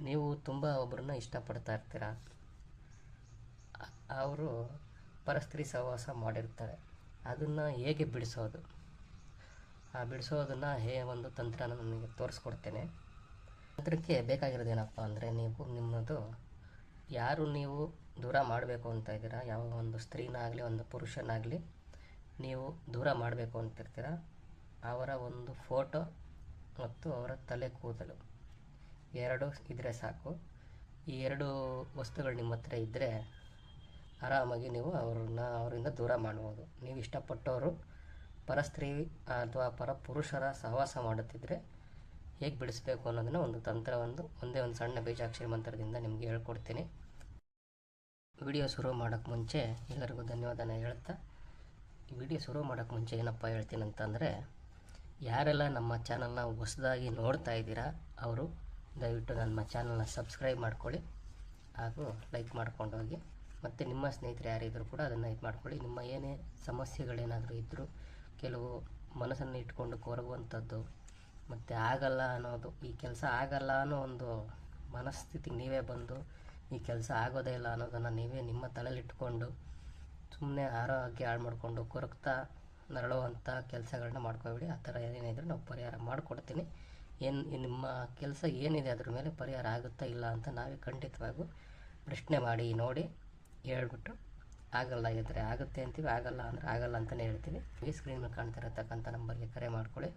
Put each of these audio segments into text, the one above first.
ನೀವು ತುಂಬ ಒಬ್ಬರನ್ನ ಇಷ್ಟಪಡ್ತಾ ಇರ್ತೀರ? ಅವರು ಪರಸ್ತ್ರೀ ಸಹವಾಸ ಮಾಡಿರ್ತಾರೆ. ಅದನ್ನು ಹೇಗೆ ಬಿಡಿಸೋದು? ಆ ಬಿಡಿಸೋದನ್ನು ಹೇ ಒಂದು ತಂತ್ರನ ನನಗೆ ತೋರಿಸ್ಕೊಡ್ತೇನೆ. ತಂತ್ರಕ್ಕೆ ಬೇಕಾಗಿರೋದೇನಪ್ಪ ಅಂದರೆ ನೀವು ನಿಮ್ಮದು ಯಾರು ನೀವು ದೂರ ಮಾಡಬೇಕು ಅಂತ ಇದ್ದೀರಾ? ಯಾವ ಒಂದು ಸ್ತ್ರೀನಾಗಲಿ ಒಂದು ಪುರುಷನಾಗಲಿ ನೀವು ದೂರ ಮಾಡಬೇಕು ಅಂತಿರ್ತೀರ ಅವರ ಒಂದು ಫೋಟೋ ಮತ್ತು ಅವರ ತಲೆ ಕೂದಲು. ಎರಡು ಇದ್ದರೆ ಸಾಕು. ಈ ಎರಡು ವಸ್ತುಗಳು ನಿಮ್ಮ ಹತ್ರ ಇದ್ದರೆ ಆರಾಮಾಗಿ ನೀವು ಅವ್ರನ್ನ ಅವರಿಂದ ದೂರ ಮಾಡ್ಬೋದು. ನೀವು ಇಷ್ಟಪಟ್ಟವರು ಪರಸ್ತ್ರೀ ಅಥವಾ ಪರ ಪುರುಷರ ಸಹವಾಸ ಮಾಡುತ್ತಿದ್ದರೆ ಹೇಗೆ ಬಿಡಿಸ್ಬೇಕು ಅನ್ನೋದನ್ನು ಒಂದು ತಂತ್ರ, ಒಂದು, ಒಂದೇ ಒಂದು ಸಣ್ಣ ಬೀಜಾಕ್ಷರಿ ಮಂತ್ರದಿಂದ ನಿಮಗೆ ಹೇಳ್ಕೊಡ್ತೀನಿ. ವಿಡಿಯೋ ಶುರು ಮಾಡೋಕ್ಕೆ ಮುಂಚೆ ಎಲ್ಲರಿಗೂ ಧನ್ಯವಾದ ಹೇಳ್ತಾ ವಿಡಿಯೋ ಶುರು ಮಾಡೋಕ್ಕೆ ಮುಂಚೆ ಏನಪ್ಪ ಹೇಳ್ತೀನಿ ಅಂತಂದರೆ ಯಾರೆಲ್ಲ ನಮ್ಮ ಚಾನಲ್ನ ಹೊಸದಾಗಿ ನೋಡ್ತಾ ಇದ್ದೀರಾ, ಅವರು ದಯವಿಟ್ಟು ನಮ್ಮ ಚಾನಲ್ನ ಸಬ್ಸ್ಕ್ರೈಬ್ ಮಾಡ್ಕೊಳ್ಳಿ ಹಾಗೂ ಲೈಕ್ ಮಾಡ್ಕೊಂಡು ಹೋಗಿ. ಮತ್ತು ನಿಮ್ಮ ಸ್ನೇಹಿತರು ಯಾರಿದ್ದರೂ ಕೂಡ ಅದನ್ನು ಇದು ಮಾಡ್ಕೊಳ್ಳಿ. ನಿಮ್ಮ ಏನೇ ಸಮಸ್ಯೆಗಳೇನಾದರೂ ಇದ್ದರೂ ಕೆಲವು ಮನಸ್ಸನ್ನು ಇಟ್ಕೊಂಡು ಕೊರಗುವಂಥದ್ದು, ಮತ್ತು ಆಗಲ್ಲ ಅನ್ನೋದು, ಈ ಕೆಲಸ ಆಗಲ್ಲ ಅನ್ನೋ ಒಂದು ಮನಸ್ಥಿತಿಗೆ ನೀವೇ ಬಂದು ಈ ಕೆಲಸ ಆಗೋದೇ ಇಲ್ಲ ಅನ್ನೋದನ್ನು ನೀವೇ ನಿಮ್ಮ ತಲೆಯಲ್ಲಿಟ್ಕೊಂಡು ಸುಮ್ಮನೆ ಆರೋಗ್ಯ ಹಾಳು ಮಾಡಿಕೊಂಡು ಕೊರಗ್ತಾ ನರಳುವಂಥ ಕೆಲಸಗಳನ್ನ ಮಾಡ್ಕೊಬಿಡಿ. ಆ ಥರ ಏನೇನಿದ್ರು ನಾವು ಪರಿಹಾರ ಮಾಡಿಕೊಡ್ತೀನಿ. ಏನು ನಿಮ್ಮ ಕೆಲಸ ಏನಿದೆ ಅದ್ರ ಮೇಲೆ ಪರಿಹಾರ ಆಗುತ್ತಾ ಇಲ್ಲ ಅಂತ ನಾವೇ ಖಂಡಿತವಾಗೂ ಪ್ರಶ್ನೆ ಮಾಡಿ ನೋಡಿ ಹೇಳ್ಬಿಟ್ಟು ಆಗಲ್ಲ ಇದ್ದರೆ ಆಗುತ್ತೆ ಅಂತೀವಿ, ಆಗಲ್ಲ ಅಂದರೆ ಆಗಲ್ಲ ಅಂತಲೇ ಹೇಳ್ತೀವಿ. ಈ ಸ್ಕ್ರೀನ್ ಮೇಲೆ ಕಾಣ್ತಾ ಇರತಕ್ಕಂಥ ನಂಬರ್ಗೆ ಕರೆ ಮಾಡಿಕೊಳ್ಳಿ.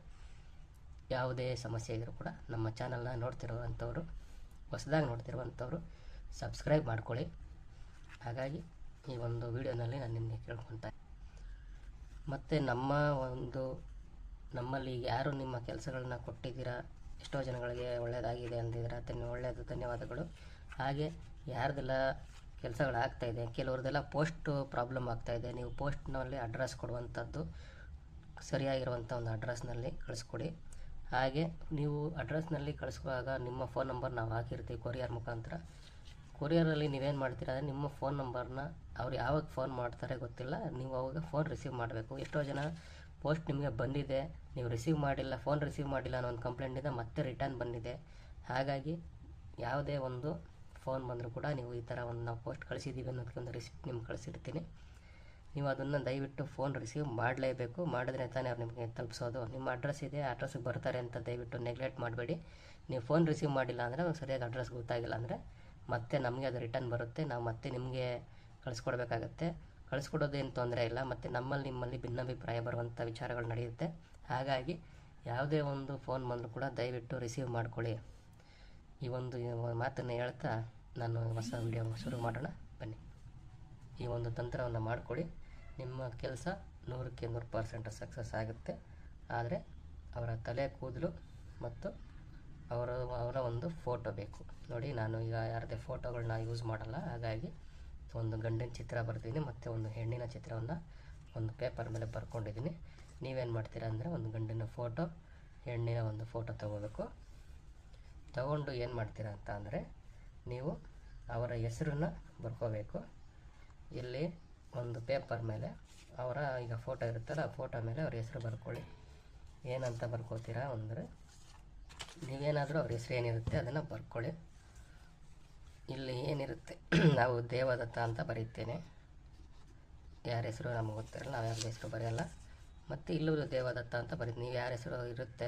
ಯಾವುದೇ ಸಮಸ್ಯೆ ಇದ್ದರೂ ಕೂಡ ನಮ್ಮ ಚಾನಲ್ನ ನೋಡ್ತಿರುವಂಥವ್ರು, ಹೊಸದಾಗಿ ನೋಡ್ತಿರುವಂಥವ್ರು ಸಬ್ಸ್ಕ್ರೈಬ್ ಮಾಡ್ಕೊಳ್ಳಿ. ಹಾಗಾಗಿ ಈ ಒಂದು ವಿಡಿಯೋನಲ್ಲಿ ನಾನು ನಿಮಗೆ ಕೇಳ್ಕೊತಾ ಮತ್ತು ನಮ್ಮ ಒಂದು ನಮ್ಮಲ್ಲಿ ಯಾರು ನಿಮ್ಮ ಕೆಲಸಗಳನ್ನ ಕೊಟ್ಟಿದ್ದೀರಾ? ಎಷ್ಟೋ ಜನಗಳಿಗೆ ಒಳ್ಳೆಯದಾಗಿದೆ ಅಂದಿದ್ದೀರ ತನ್ನ ಒಳ್ಳೆಯದು ಧನ್ಯವಾದಗಳು. ಹಾಗೆ ಯಾರ್ದೆಲ್ಲ ಕೆಲಸಗಳಾಗ್ತಾಯಿದೆ ಕೆಲವ್ರದ್ದೆಲ್ಲ ಪೋಸ್ಟ್ ಪ್ರಾಬ್ಲಮ್ ಆಗ್ತಾಯಿದೆ ನೀವು ಪೋಸ್ಟ್ನಲ್ಲಿ ಅಡ್ರೆಸ್ ಕೊಡುವಂಥದ್ದು, ಸರಿಯಾಗಿರುವಂಥ ಒಂದು ಅಡ್ರೆಸ್ನಲ್ಲಿ ಕಳಿಸ್ಕೊಡಿ. ಹಾಗೆ ನೀವು ಅಡ್ರೆಸ್ನಲ್ಲಿ ಕಳಿಸುವಾಗ ನಿಮ್ಮ ಫೋನ್ ನಂಬರ್ ನಾವು ಹಾಕಿರ್ತೀವಿ ಕೊರಿಯರ್ ಮುಖಾಂತರ. ಕೊರಿಯರಲ್ಲಿ ನೀವೇನು ಮಾಡ್ತೀರಾ ಅಂದರೆ ನಿಮ್ಮ ಫೋನ್ ನಂಬರ್ನ ಅವ್ರು ಯಾವಾಗ ಫೋನ್ ಮಾಡ್ತಾರೆ ಗೊತ್ತಿಲ್ಲ, ನೀವು ಅವಾಗ ಫೋನ್ ರಿಸೀವ್ ಮಾಡಬೇಕು. ಎಷ್ಟೋ ಜನ ಪೋಸ್ಟ್ ನಿಮಗೆ ಬಂದಿದೆ, ನೀವು ರಿಸೀವ್ ಮಾಡಿಲ್ಲ ಫೋನ್ ರಿಸೀವ್ ಮಾಡಿಲ್ಲ ಅನ್ನೋ ಒಂದು ಕಂಪ್ಲೇಂಟಿಂದ ಮತ್ತೆ ರಿಟರ್ನ್ ಬಂದಿದೆ. ಹಾಗಾಗಿ ಯಾವುದೇ ಒಂದು ಫೋನ್ ಬಂದರೂ ಕೂಡ ನೀವು ಈ ಥರ ಒಂದು ನಾವು ಪೋಸ್ಟ್ ಕಳಿಸಿದ್ದೀವಿ ಅನ್ನೋದಕ್ಕೆ ಒಂದು ರಿಸಿಪ್ಟ್ ನಿಮ್ಗೆ ಕಳಿಸಿರ್ತೀನಿ. ನೀವು ಅದನ್ನು ದಯವಿಟ್ಟು ಫೋನ್ ರಿಸೀವ್ ಮಾಡಲೇಬೇಕು. ಮಾಡಿದ್ರೆ ತಾನೇ ಅವ್ರು ನಿಮಗೆ ತಲುಪಿಸೋದು. ನಿಮ್ಮ ಅಡ್ರೆಸ್ ಇದೆ ಅಡ್ರೆಸ್ಗೆ ಬರ್ತಾರೆ ಅಂತ ದಯವಿಟ್ಟು ನೆಗ್ಲೆಕ್ಟ್ ಮಾಡಬೇಡಿ. ನೀವು ಫೋನ್ ರಿಸೀವ್ ಮಾಡಿಲ್ಲ ಅಂದರೆ ಸರಿಯಾಗಿ ಅಡ್ರೆಸ್ ಗೊತ್ತಾಗಿಲ್ಲ ಅಂದರೆ ಮತ್ತೆ ನಮಗೆ ಅದು ರಿಟರ್ನ್ ಬರುತ್ತೆ. ನಾವು ಮತ್ತೆ ನಿಮಗೆ ಕಳಿಸ್ಕೊಡ್ಬೇಕಾಗತ್ತೆ. ಕಳಿಸ್ಕೊಡೋದೇನು ತೊಂದರೆ ಇಲ್ಲ, ಮತ್ತು ನಮ್ಮಲ್ಲಿ ನಿಮ್ಮಲ್ಲಿ ಭಿನ್ನಾಭಿಪ್ರಾಯ ಬರುವಂಥ ವಿಚಾರಗಳು ನಡೆಯುತ್ತೆ. ಹಾಗಾಗಿ ಯಾವುದೇ ಒಂದು ಫೋನ್ ಬಂದರೂ ಕೂಡ ದಯವಿಟ್ಟು ರಿಸೀವ್ ಮಾಡ್ಕೊಳ್ಳಿ. ಈ ಒಂದು ಮಾತನ್ನು ಹೇಳ್ತಾ ನಾನು ಹೊಸ ವಿಡಿಯೋ ಶುರು ಮಾಡೋಣ. ಬನ್ನಿ. ಈ ಒಂದು ತಂತ್ರವನ್ನು ಮಾಡಿಕೊಳ್ಳಿ. ನಿಮ್ಮ ಕೆಲಸ ನೂರಕ್ಕೆ ನೂರು ಪರ್ಸೆಂಟ್ ಸಕ್ಸಸ್ ಆಗುತ್ತೆ. ಆದರೆ ಅವರ ತಲೆ ಕೂದಲು ಮತ್ತು ಅವರ ಅವರ ಒಂದು ಫೋಟೋ ಬೇಕು. ನೋಡಿ, ನಾನು ಈಗ ಯಾರದೇ ಫೋಟೋಗಳನ್ನ ಯೂಸ್ ಮಾಡಲ್ಲ. ಹಾಗಾಗಿ ಒಂದು ಗಂಡಿನ ಚಿತ್ರ ಬರೆದಿದ್ದೀನಿ, ಮತ್ತು ಒಂದು ಹೆಣ್ಣಿನ ಚಿತ್ರವನ್ನು ಒಂದು ಪೇಪರ್ ಮೇಲೆ ಬರ್ಕೊಂಡಿದ್ದೀನಿ. ನೀವೇನು ಮಾಡ್ತೀರಾ ಅಂದರೆ ಒಂದು ಗಂಡಿನ ಫೋಟೋ ಹೆಣ್ಣಿನ ಒಂದು ಫೋಟೋ ತಗೋಬೇಕು. ತಗೊಂಡು ಏನು ಮಾಡ್ತೀರಾ ಅಂತ ಅಂದರೆ, ನೀವು ಅವರ ಹೆಸರನ್ನ ಬರ್ಕೋಬೇಕು. ಇಲ್ಲಿ ಒಂದು ಪೇಪರ್ ಮೇಲೆ ಅವರ ಈಗ ಫೋಟೋ ಇರುತ್ತಲ್ಲ, ಆ ಫೋಟೋ ಮೇಲೆ ಅವ್ರ ಹೆಸರು ಬರ್ಕೊಳ್ಳಿ. ಏನಂತ ಬರ್ಕೋತೀರಾ ಅಂದರೆ, ನೀವೇನಾದರೂ ಅವ್ರ ಹೆಸರು ಏನಿರುತ್ತೆ ಅದನ್ನು ಬರ್ಕೊಳ್ಳಿ. ಇಲ್ಲಿ ಏನಿರುತ್ತೆ? ನಾವು ದೇವದತ್ತ ಅಂತ ಬರೀತೇನೆ ಯಾರ ಹೆಸರು ನಮ್ಗೆ ಗೊತ್ತಿರಲ್ಲ, ನಾವು ಯಾರ ಹೆಸರು ಬರೆಯಲ್ಲ. ಮತ್ತು ಇಲ್ಲೂ ದೇವದತ್ತ ಅಂತ ಬರೀತೀನಿ ನೀವು ಯಾರ ಹೆಸರು ಇರುತ್ತೆ?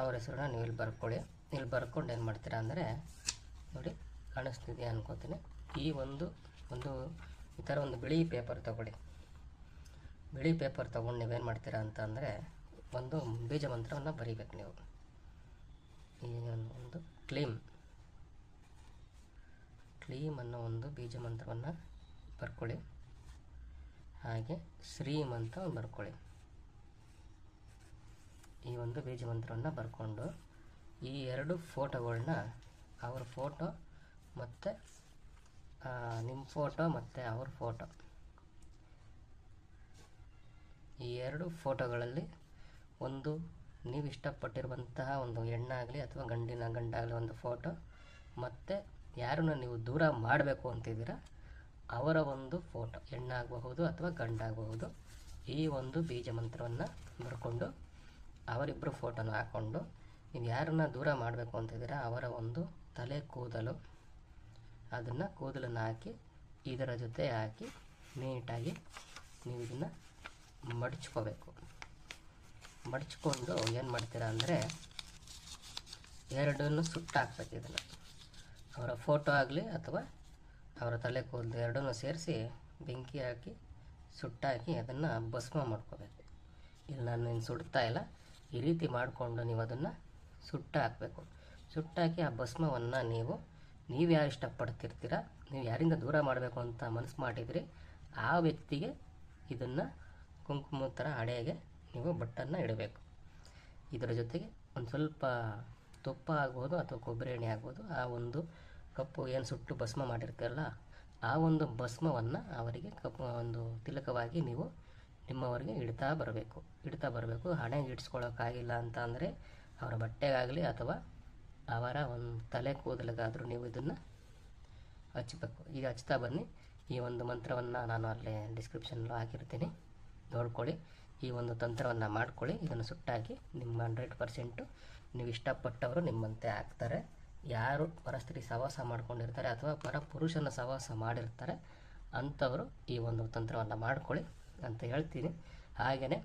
ಅವ್ರ ಹೆಸರನ್ನ ನೀವು ಇಲ್ಲಿ ಬರ್ಕೊಳ್ಳಿ. ಇಲ್ಲಿ ಬರ್ಕೊಂಡು ಏನು ಮಾಡ್ತೀರಾ ಅಂದರೆ, ನೋಡಿ ಕಾಣಿಸ್ತಿದೆಯಾ ಅನ್ಕೋತೀನಿ. ಈ ಒಂದು ಒಂದು ಈ ಥರ ಒಂದು ಬಿಳಿ ಪೇಪರ್ ತಗೊಳ್ಳಿ. ಬಿಳಿ ಪೇಪರ್ ತೊಗೊಂಡು ನೀವೇನು ಮಾಡ್ತೀರಾ ಅಂತ ಅಂದರೆ, ಒಂದು ಬೀಜ ಮಂತ್ರವನ್ನು ಬರೀಬೇಕು ನೀವು. ಈ ಒಂದು ಕ್ಲೀಮ್ ಕ್ಲೀಮ್ ಅನ್ನೋ ಒಂದು ಬೀಜ ಮಂತ್ರವನ್ನು ಬರ್ಕೊಳ್ಳಿ. ಹಾಗೆ ಶ್ರೀಮ್ ಅಂತ ಬರ್ಕೊಳ್ಳಿ. ಈ ಒಂದು ಬೀಜ ಮಂತ್ರವನ್ನು ಬರ್ಕೊಂಡು ಈ ಎರಡು ಫೋಟೋಗಳನ್ನ ಅವ್ರ ಫೋಟೋ ಮತ್ತು ನಿಮ್ಮ ಫೋಟೋ ಮತ್ತು ಅವ್ರ ಫೋಟೋ. ಈ ಎರಡು ಫೋಟೋಗಳಲ್ಲಿ ಒಂದು ನೀವು ಇಷ್ಟಪಟ್ಟಿರುವಂತಹ ಒಂದು ಹೆಣ್ಣಾಗಲಿ ಅಥವಾ ಗಂಡಿನ ಗಂಡಾಗಲಿ ಒಂದು ಫೋಟೋ ಮತ್ತು ಯಾರನ್ನ ನೀವು ದೂರ ಮಾಡಬೇಕು ಅಂತಿದ್ದೀರಾ, ಅವರ ಒಂದು ಫೋಟೋ, ಹೆಣ್ಣಾಗಬಹುದು ಅಥವಾ ಗಂಡಾಗಬಹುದು, ಈ ಒಂದು ಬೀಜ ಮಂತ್ರವನ್ನು ಬರ್ಕೊಂಡು ಅವರಿಬ್ಬರು ಫೋಟೋನ ಹಾಕ್ಕೊಂಡು ನೀವು ಯಾರನ್ನ ದೂರ ಮಾಡಬೇಕು ಅಂತಿದ್ದೀರಾ, ಅವರ ಒಂದು ತಲೆ ಕೂದಲು, ಅದನ್ನು ಕೂದಲನ್ನು ಹಾಕಿ, ಇದರ ಜೊತೆ ಹಾಕಿ ನೀಟಾಗಿ ನೀವು ಇದನ್ನು ಮಡಚ್ಕೋಬೇಕು. ಮಡಚ್ಕೊಂಡು ಏನು ಮಾಡ್ತೀರಾ ಅಂದರೆ ಎರಡನ್ನು ಸುಟ್ಟಾಕ್ಬೇಕು ಇದನ್ನು. ಅವರ ಫೋಟೋ ಆಗಲಿ ಅಥವಾ ಅವರ ತಲೆ ಕೂದಲು ಎರಡನ್ನೂ ಸೇರಿಸಿ ಬೆಂಕಿ ಹಾಕಿ, ಸುಟ್ಟಾಕಿ ಅದನ್ನು ಭಸ್ಮ ಮಾಡ್ಕೋಬೇಕು. ಇಲ್ಲಿ ನಾನು ಸುಡ್ತಾ ಇಲ್ಲ. ಈ ರೀತಿ ಮಾಡಿಕೊಂಡು ನೀವು ಅದನ್ನು ಸುಟ್ಟ ಹಾಕಬೇಕು ಸುಟ್ಟಾಕಿ ಆ ಭಸ್ಮವನ್ನು ನೀವು ನೀವು ಯಾರು ಇಷ್ಟಪಡ್ತಿರ್ತೀರ, ನೀವು ಯಾರಿಂದ ದೂರ ಮಾಡಬೇಕು ಅಂತ ಮನಸ್ಸು ಮಾಡಿದ್ರಿ, ಆ ವ್ಯಕ್ತಿಗೆ ಇದನ್ನು ಕುಂಕುಮ ಥರ ಹಡೆಗೆ ನೀವು ಬಟ್ಟನ್ನು ಇಡಬೇಕು. ಇದರ ಜೊತೆಗೆ ಒಂದು ಸ್ವಲ್ಪ ತುಪ್ಪ ಆಗ್ಬೋದು ಅಥವಾ ಕೊಬ್ಬರಿ ಎಣ್ಣೆ ಆಗ್ಬೋದು, ಆ ಒಂದು ಕಪ್ಪು ಏನು ಸುಟ್ಟು ಭಸ್ಮ ಮಾಡಿರ್ತೀರಲ್ಲ, ಆ ಒಂದು ಭಸ್ಮವನ್ನು ಅವರಿಗೆ ಕಪ್ಪು ಒಂದು ತಿಲಕವಾಗಿ ನೀವು ನಿಮ್ಮವರಿಗೆ ಇಡ್ತಾ ಬರಬೇಕು. ಇಡ್ತಾ ಬರಬೇಕು. ಹಣೆಗೆ ಇಡ್ಸ್ಕೊಳ್ಳೋಕ್ಕಾಗಿಲ್ಲ ಅಂತ ಅಂದರೆ ಅವರ ಬಟ್ಟೆಗಾಗಲಿ ಅಥವಾ ಅವರ ಒಂದು ತಲೆ ಕೂದಲಿಗಾದರೂ ನೀವು ಇದನ್ನು ಹಚ್ಚಬೇಕು ಈಗ ಹಚ್ತಾ ಬನ್ನಿ. ಈ ಒಂದು ಮಂತ್ರವನ್ನು ನಾನು ಅಲ್ಲೇ ಡಿಸ್ಕ್ರಿಪ್ಷನ್ಲು ಹಾಕಿರ್ತೀನಿ. ನೋಡ್ಕೊಳ್ಳಿ. ಈ ಒಂದು ತಂತ್ರವನ್ನು ಮಾಡ್ಕೊಳ್ಳಿ. ಇದನ್ನು ಸುಟ್ಟಾಕಿ ನಿಮ್ಮ ಹಂಡ್ರೆಡ್ ಪರ್ಸೆಂಟು ನೀವು ಇಷ್ಟಪಟ್ಟವರು ನಿಮ್ಮಂತೆ ಆಗ್ತಾರೆ. ಯಾರು ಪರಸ್ತ್ರೀ ಸಹವಾಸ ಮಾಡ್ಕೊಂಡಿರ್ತಾರೆ ಅಥವಾ ಪರ ಪುರುಷನ ಸಹವಾಸ ಮಾಡಿರ್ತಾರೆ, ಅಂಥವರು ಈ ಒಂದು ತಂತ್ರವನ್ನು ಮಾಡ್ಕೊಳ್ಳಿ ಅಂತ ಹೇಳ್ತೀನಿ. ಹಾಗೆಯೇ